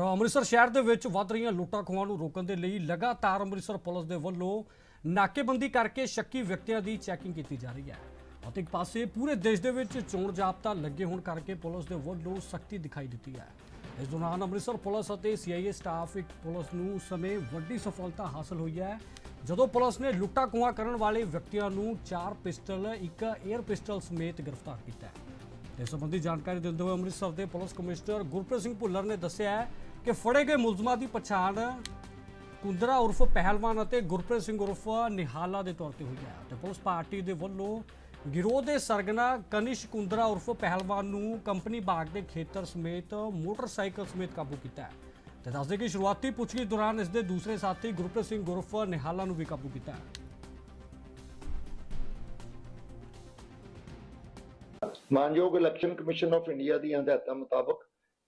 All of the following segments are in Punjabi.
ਅੰਮ੍ਰਿਤਸਰ ਸ਼ਹਿਰ ਦੇ ਵਿੱਚ ਵੱਧ ਰਹੀਆਂ ਲੁੱਟਾਂ ਖੋਹਾਂ ਨੂੰ ਰੋਕਣ ਦੇ ਲਈ ਲਗਾਤਾਰ ਅੰਮ੍ਰਿਤਸਰ ਪੁਲਿਸ ਦੇ ਵੱਲੋਂ ਨਾਕੇਬੰਦੀ ਕਰਕੇ ਸ਼ੱਕੀ ਵਿਅਕਤੀਆਂ ਦੀ ਚੈਕਿੰਗ ਕੀਤੀ ਜਾ ਰਹੀ ਹੈ। ਅਤੇ ਇੱਕ ਪਾਸੇ ਪੂਰੇ ਦੇਸ਼ ਦੇ ਵਿੱਚ ਚੋਣ ਜਾਬਤਾ ਲੱਗੇ ਹੋਣ ਕਰਕੇ ਪੁਲਿਸ ਦੇ ਵੱਲੋਂ ਸਖਤੀ ਦਿਖਾਈ ਦਿੱਤੀ ਹੈ। ਇਸ ਦੌਰਾਨ ਅੰਮ੍ਰਿਤਸਰ ਪੁਲਿਸ ਅਤੇ ਸੀਆਈਏ ਸਟਾਫ ਇੱਕ ਪੁਲਿਸ ਨੂੰ ਸਮੇਂ ਵੱਡੀ ਸਫਲਤਾ ਹਾਸਲ ਹੋਈ ਹੈ। ਜਦੋਂ ਪੁਲਿਸ ਨੇ ਲੁੱਟਾਂ ਖੋਹਾਂ ਕਰਨ ਵਾਲੇ ਵਿਅਕਤੀਆਂ ਨੂੰ ਚਾਰ ਪਿਸਟਲ, ਇੱਕ 에ਅਰ ਪਿਸਟਲ ਸਮੇਤ ਗ੍ਰਿਫਤਾਰ ਕੀਤਾ ਹੈ। ਇਸ ਸੰਬੰਧੀ ਜਾਣਕਾਰੀ ਦਿੰਦੇ ਹੋਏ ਅੰਮ੍ਰਿਤਸਰ ਦੇ ਪੁਲਿਸ ਕਮਿਸ਼ਨਰ ਗੁਰਪ੍ਰੀਤ ਸਿੰਘ ਭੁੱਲਰ ਨੇ ਦੱਸਿਆ ਹੈ ਕਿ ਫੜੇ ਗਏ ਮੁਲਜ਼ਮਾਂ ਦੀ ਪਛਾਣ ਕੁੰਦਰਾ ਉਰਫ ਪਹਿਲਵਾਨ ਅਤੇ ਗੁਰਪ੍ਰੀਤ ਸਿੰਘ ਉਰਫ ਨਿਹਾਲਾ ਦੇ ਤੌਰ ਤੇ ਹੋਈ ਹੈ ਤੇ ਪੁਲਿਸ ਪਾਰਟੀ ਦੇ ਵੱਲੋਂ ਗਿਰੋਹ ਦੇ ਸਰਗਨਾ ਕਨਿਸ਼ ਕੁੰਦਰਾ ਉਰਫ ਪਹਿਲਵਾਨ ਨੂੰ ਕੰਪਨੀ ਬਾਗ ਦੇ ਖੇਤਰ ਸਮੇਤ ਮੋਟਰਸਾਈਕਲ ਸਮੇਤ ਕਾਬੂ ਕੀਤਾ ਹੈ ਤੇ ਦੱਸਦੇ ਕਿ ਸ਼ੁਰੂਆਤੀ ਪੁੱਛਗਿੱਛ ਦੌਰਾਨ ਇਸ ਦੇ ਦੂਸਰੇ ਸਾਥੀ ਗੁਰਪ੍ਰੀਤ ਸਿੰਘ ਗੁਰਫ ਨਿਹਾਲਾ ਨੂੰ ਵੀ ਕਾਬੂ ਕੀਤਾ ਹੈ। ਮਾਨਯੋਗ ਇਲੈਕਸ਼ਨ ਕਮਿਸ਼ਨ ਆਫ ਇੰਡੀਆ ਦੀਆਂ ਹਦਾਇਤਾਂ ਮੁਤਾਬਕ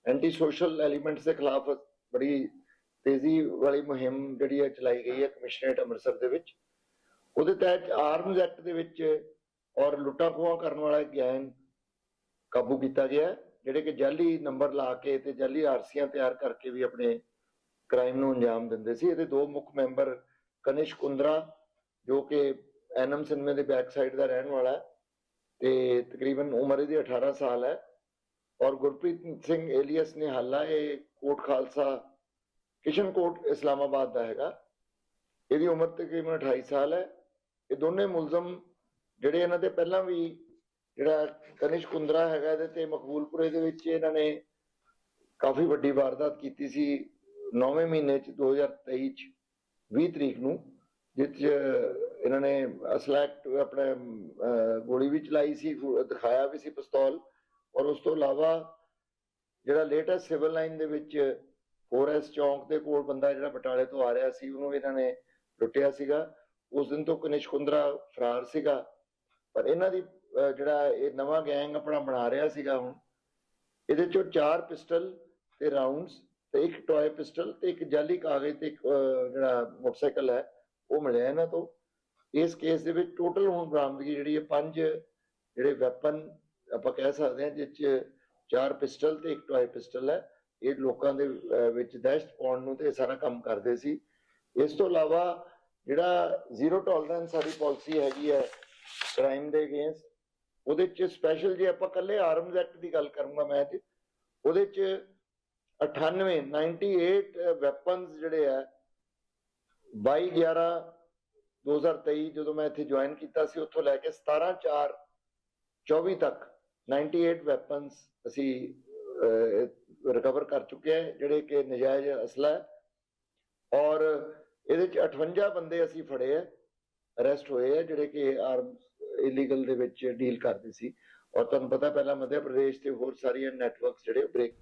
ਐਂਟੀ ਸੋਸ਼ਲ ਐਲੀਮੈਂਟਸ ਦੇ ਖਿਲਾਫ ਬੜੀ ਤੇਜ਼ੀ ਵਾਲੀ ਮੁਹਿੰਮ ਜਿਹੜੀ ਹੈ ਚਲਾਈ ਗਈ ਹੈ ਕਮਿਸ਼ਨਰੇਟ ਅੰਮ੍ਰਿਤਸਰ ਦੇ ਵਿੱਚ। ਉਹਦੇ ਤਹਿਤ ਆਰਮਜ਼ ਐਕਟ ਦੇ ਵਿੱਚ ਔਰ ਲੁੱਟਾਂ ਖੋਹਾਂ ਕਰਨ ਵਾਲਾ ਗੈਂਗ ਕਾਬੂ ਕੀਤਾ ਗਿਆ ਜਿਹੜੇ ਕਿ ਜਾਲੀ ਨੰਬਰ ਲਾ ਕੇ ਤੇ ਜਾਲੀ ਆਰਸੀਆਂ ਤਿਆਰ ਕਰਕੇ ਵੀ ਆਪਣੇ ਕ੍ਰਾਈਮ ਨੂੰ ਅੰਜਾਮ ਦਿੰਦੇ ਸੀ। ਇਹਦੇ ਦੋ ਮੁੱਖ ਮੈਂਬਰ ਕਨਿਸ਼ ਕੁੰਦਰਾ, ਜੋ ਕਿ ਐਨਐਮ ਸਿਨਮੇ ਦੇ ਬੈਕ ਸਾਈਡ ਦਾ ਰਹਿਣ ਵਾਲਾ ਹੈ ਤੇ ਤਕਰੀਬਨ ਉਮਰ ਇਹਦੀ 18 ਸਾਲ ਹੈ। ਔਰ ਗੁਰਪ੍ਰੀਤ ਸਿੰਘ ਏਲੀਅਸ ਨਿਹਾਲਾ ਇਹ ਕੋਟ ਖਾਲਸਾ ਕਿਸ਼ਨ ਕੋਟ ਇਸਲਾਮਾਬਾਦ ਦਾ ਹੈਗਾ। ਇਹਦੀ ਉਮਰ ਤਕਰੀਬਨ 28 ਸਾਲ ਹੈ। ਇਹ ਦੋਨੇ ਮੁਲਜ਼ਮ ਜਿਹੜੇ ਇਹਨਾਂ ਦੇ ਪਹਿਲਾਂ ਵੀ ਜਿਹੜਾ ਕਨਿਸ਼ ਕੁੰਦਰਾ ਹੈਗਾ ਇਹਦੇ ਤੇ ਮਕਬੂਲਪੁਰੇ ਦੇ ਵਿੱਚ ਇਹਨਾਂ ਨੇ ਕਾਫੀ ਵੱਡੀ ਵਾਰਦਾਤ ਕੀਤੀ ਸੀ 9ਵੇਂ ਮਹੀਨੇ ਚ 2023 ਚ 20 ਤਰੀਕ ਨੂੰ ਜਿਸ ਇਹਨਾਂ ਨੇ ਅਸਲੈਕਟ ਆਪਣੇ ਗੋਲੀ ਵੀ ਚਲਾਈ ਸੀ ਦਿਖਾਇਆ ਵੀ ਸੀ ਪਿਸਤੌਲ। ਔਰ ਉਸ ਤੋਂ ਇਲਾਵਾ ਜਿਹੜਾ ਲੇਟੈਸਟ ਸਿਵਲ ਲਾਈਨ ਦੇ ਵਿੱਚ 4S ਚੌਂਕ ਦੇ ਕੋਲ ਬੰਦਾ ਜਿਹੜਾ ਬਟਾਲੇ ਤੋਂ ਆ ਰਿਹਾ ਸੀ, ਉਹਨੂੰ ਇਹਨਾਂ ਨੇ ਲੁੱਟਿਆ ਸੀਗਾ। ਉਸ ਦਿਨ ਤੋਂ ਕਨਿਸ਼ ਕੁੰਦਰਾ ਫਰਾਰ ਸੀਗਾ। ਪਰ ਇਹਨਾਂ ਦੀ ਜਿਹੜਾ ਇਹ ਨਵਾਂ ਗੈਂਗ ਆਪਣਾ ਬਣਾ ਰਿਹਾ ਸੀਗਾ ਹੁਣ, ਇਹਦੇ ਚੋਂ ਚਾਰ ਪਿਸਟਲ ਤੇ ਰਾਉਂਡਸ ਤੇ ਇੱਕ ਟੋਏ ਪਿਸਟਲ ਤੇ ਇੱਕ ਜਾਲੀ ਕਾਗਜ਼ ਤੇ ਇੱਕ ਜਿਹੜਾ ਮੋਟਰਸਾਈਕਲ ਹੈ, ਉਹ ਮਿਲਿਆ ਇਹਨਾਂ ਤੋਂ। ਇਸ ਕੇਸ ਦੇ ਵਿੱਚ ਟੋਟਲ ਹੁਣ ਬਰਾਮਦਗੀ ਜਿਹੜੀ ਹੈ ਪੰਜ ਜਿਹੜੇ ਵੈਪਨ ਆਪਾਂ ਕਹਿ ਸਕਦੇ ਹਾਂ, ਜਿਸ 'ਚ ਚਾਰ ਪਿਸਟਲ ਤੇ ਇੱਕ ਟੌਏ ਪਿਸਟਲ ਹੈ। ਇਹ ਲੋਕਾਂ ਦੇ ਵਿੱਚ ਦਹਿਸ਼ਤ ਪਾਉਣ ਨੂੰ ਤੇ ਸਾਰਾ ਕੰਮ ਕਰਦੇ ਸੀ। ਇਸ ਤੋਂ ਇਲਾਵਾ ਜਿਹੜਾ ਜ਼ੀਰੋ ਟੋਲਰੈਂਸ ਸਾਡੀ ਪਾਲਿਸੀ ਹੈਗੀ ਹੈ ਕ੍ਰਾਈਮ ਦੇ ਅਗੇਂਸਟ ਉਹਦੇ 'ਚ ਸਪੈਸ਼ਲ ਜੇ ਆਪਾਂ ਕੱਲੇ ਆਰਮਜ਼ ਐਕਟ ਦੀ ਗੱਲ ਕਰੂੰਗਾ ਮੈਂ ਤੇ ਉਹਦੇ 'ਚ 98 98 ਵੈਪਨਸ ਜਿਹੜੇ ਆ 22 11 2023 ਜਦੋਂ ਮੈਂ ਇੱਥੇ ਜੁਆਇਨ ਕੀਤਾ ਸੀ, ਉੱਥੋਂ ਲੈ ਕੇ 17 4 24 ਤੱਕ 98 ਵੈਪਨਸ ਅਸੀਂ ਰਿਕਵਰ ਕਰ ਚੁੱਕੇ ਹਾਂ, ਜਿਹੜੇ ਕਿ ਨਜਾਇਜ਼ ਅਸਲਾ ਹੈ। ਔਰ ਇਹਦੇ ਚ 58 ਬੰਦੇ ਅਸੀਂ ਫੜੇ ਆ ਅਰੈਸਟ ਹੋਏ ਆ ਜਿਹੜੇ ਕਿ ਆਰਮ ਇਲੀਗਲ ਦੇ ਵਿੱਚ ਡੀਲ ਕਰਦੇ ਸੀ। ਔਰ ਤੁਹਾਨੂੰ ਪਤਾ ਪਹਿਲਾਂ ਮੱਧ ਪ੍ਰਦੇਸ਼ ਤੇ ਹੋਰ ਸਾਰੀਆਂ ਨੈਟਵਰਕਸ ਜਿਹੜੇ ਬ੍ਰੇਕ